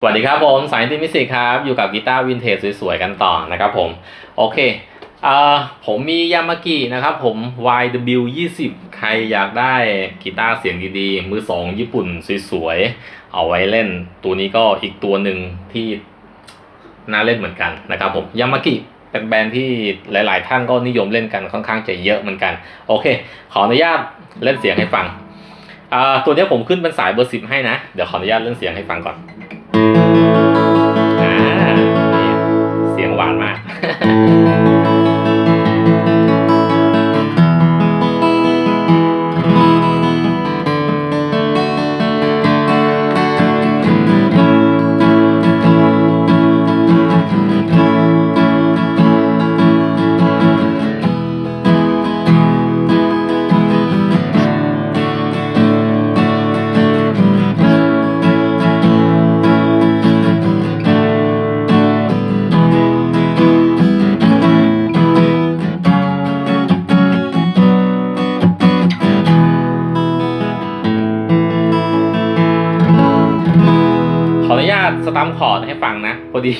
สวัสดีครับผมสายที่มิสิกครับ อยู่กับกีตาร์วินเทจสวยๆกันต่อนะครับผม โอเคเอ่อผมมียามากินะครับผม YW 20 ใครอยากได้กีตาร์เสียงดีๆ มือสองญี่ปุ่นสวยๆ เอาไว้เล่น ตัวนี้ก็อีกตัวหนึ่งที่น่าเล่นเหมือนกันนะครับผมยามากิเป็นแบรนด์ที่หลายๆ ท่านก็นิยมเล่นกันค่อนข้างจะเยอะเหมือนกัน โอเค ขออนุญาตเล่นเสียงให้ฟังอ่าตัวนี้ผมขึ้นเป็นสายเบอร์สิบให้นะ เดี๋ยวขออนุญาตเล่นเสียงให้ฟังก่อน อ่ พอร์ตให้ฟังนะ พอดี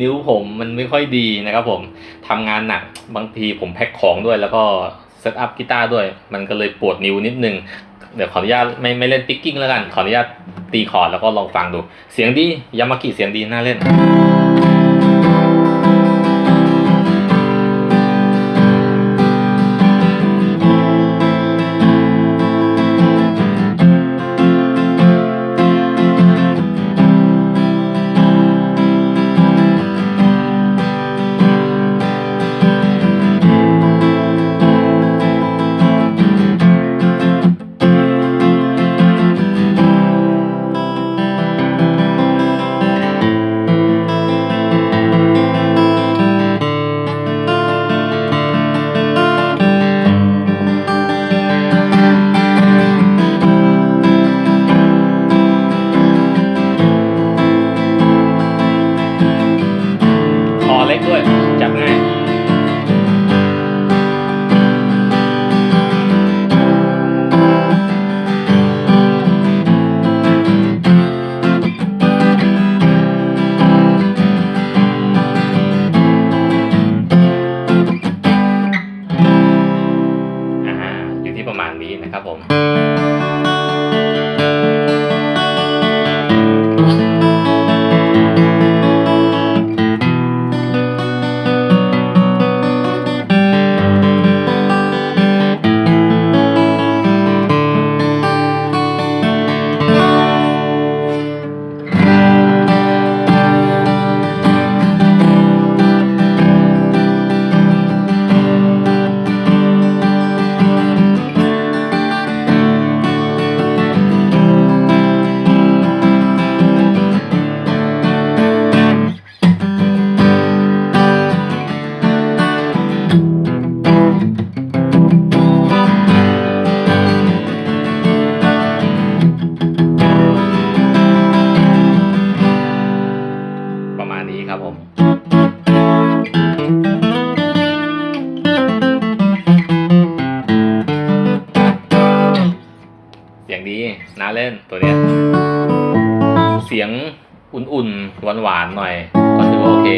นิ้วผมมันไม่ค่อยดีนะครับผมทำงานหนักบางทีผมแพ็คของด้วย แล้วก็เซตอัพกีตาร์ด้วย มันก็เลยปวดนิ้วนิดนึง เดี๋ยวขออนุญาตไม่ไม่เล่นปิกกิ้งแล้วกัน ขออนุญาตตีคอร์ดแล้วก็ลองฟังดู เสียงดียามากิเสียงดีน่าเล่น เสียงดีน่าเล่นตัวเนี้ย เสียงอุ่นๆ หวานๆ หน่อย ก็ถือว่าโอเค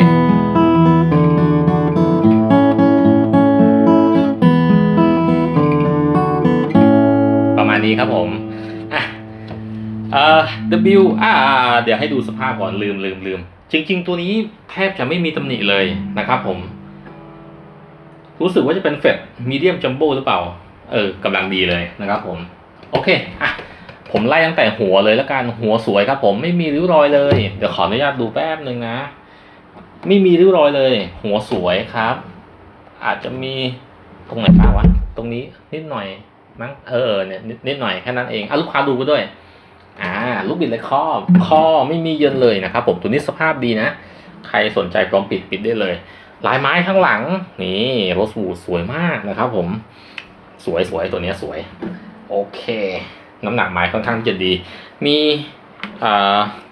ประมาณนี้ครับผมอะเอ่อ W อ่า เดี๋ยวให้ดูสภาพก่อนลืมลืมลืม จริง ๆ ตัวนี้แทบจะไม่มีตำหนิเลยนะครับผม รู้สึกว่าจะเป็นเฟดมีเดียมจัมโบ้หรือเปล่า เออกำลังดีเลยนะครับผม โอเคอะผมไล่ตั้งแต่หัวเลยแล้วกันหัวสวยครับผมไม่มีริ้วรอยเลย เดี๋ยวขออนุญาตดูแป๊บหนึ่งนะ ไม่มีริ้วรอยเลย หัวสวยครับ อาจจะมีตรงไหนบ้างวะตรงนี้นิดหน่อยมั้งเออเนี่ยนิดนิดหน่อยแค่นั้นเองอะลูกค้าดูไปด้วย อ่า ลูกบิดเลยข้อข้อไม่มีเยินเลยนะครับผมตัวนี้สภาพดีนะ ใครสนใจพร้อมปิดปิดได้เลยลายไม้ข้างหลัง นี่โรสวูดสวยมากนะครับผม สวยสวยตัวเนี้ยสวย โอเค น้ำหนักไม้ค่อนข้างจะดี มี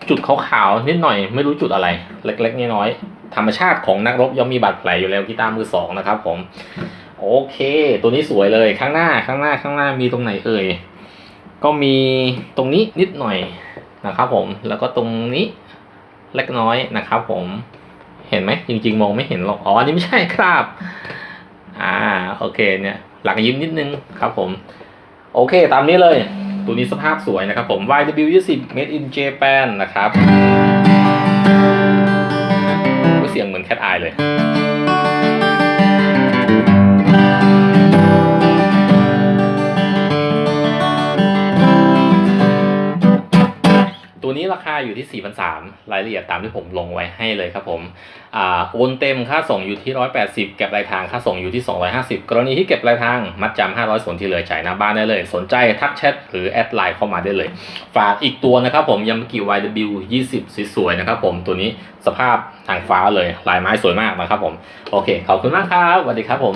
จุดขาวๆนิดหน่อยไม่รู้จุดอะไร เล็กๆน้อยๆธรรมชาติของนักรบย่อมมีบาดแผลอยู่แล้วกีตาร์มือสองนะครับผม โอเค ตัวนี้สวยเลยข้างหน้าข้างหน้าข้างหน้ามีตรงไหนเอ่ยก็มีตรงนี้นิดหน่อยนะครับผมแล้วก็ตรงนี้เล็กน้อยนะครับผมเห็นไหมจริง ๆ มองไม่เห็นหรอกอ๋ออันนี้ไม่ใช่ครับ อ่าโอเคเนี่ยหลังยิ้มนิดนึงครับผม โอเค ตามนี้เลย ตัวนี้สภาพสวยนะครับผม YW20 Made in Japan นะครับอุ๊ยเสียงเหมือนแคทไอเลย ราคาอยู่ที่4,300รายละเอียดตามที่ผมลงไว้ให้เลยครับผมอ่าโอนเต็มค่าส่งอยู่ที่ 180 เก็บปลายทางค่าส่งอยู่ที่ 250 กรณีที่เก็บปลายทางมัดจำ500ส่วนที่เหลือจ่ายหน้าบ้านได้เลย สนใจทักแชทหรือแอดไลน์เข้ามาได้เลย ฝากอีกตัวนะครับผมยามากิ YW 20สวยๆนะครับผมตัวนี้สภาพทางฟ้าเลยลายไม้สวยมากนะครับผม โอเคขอบคุณมากครับสวัสดีครับผม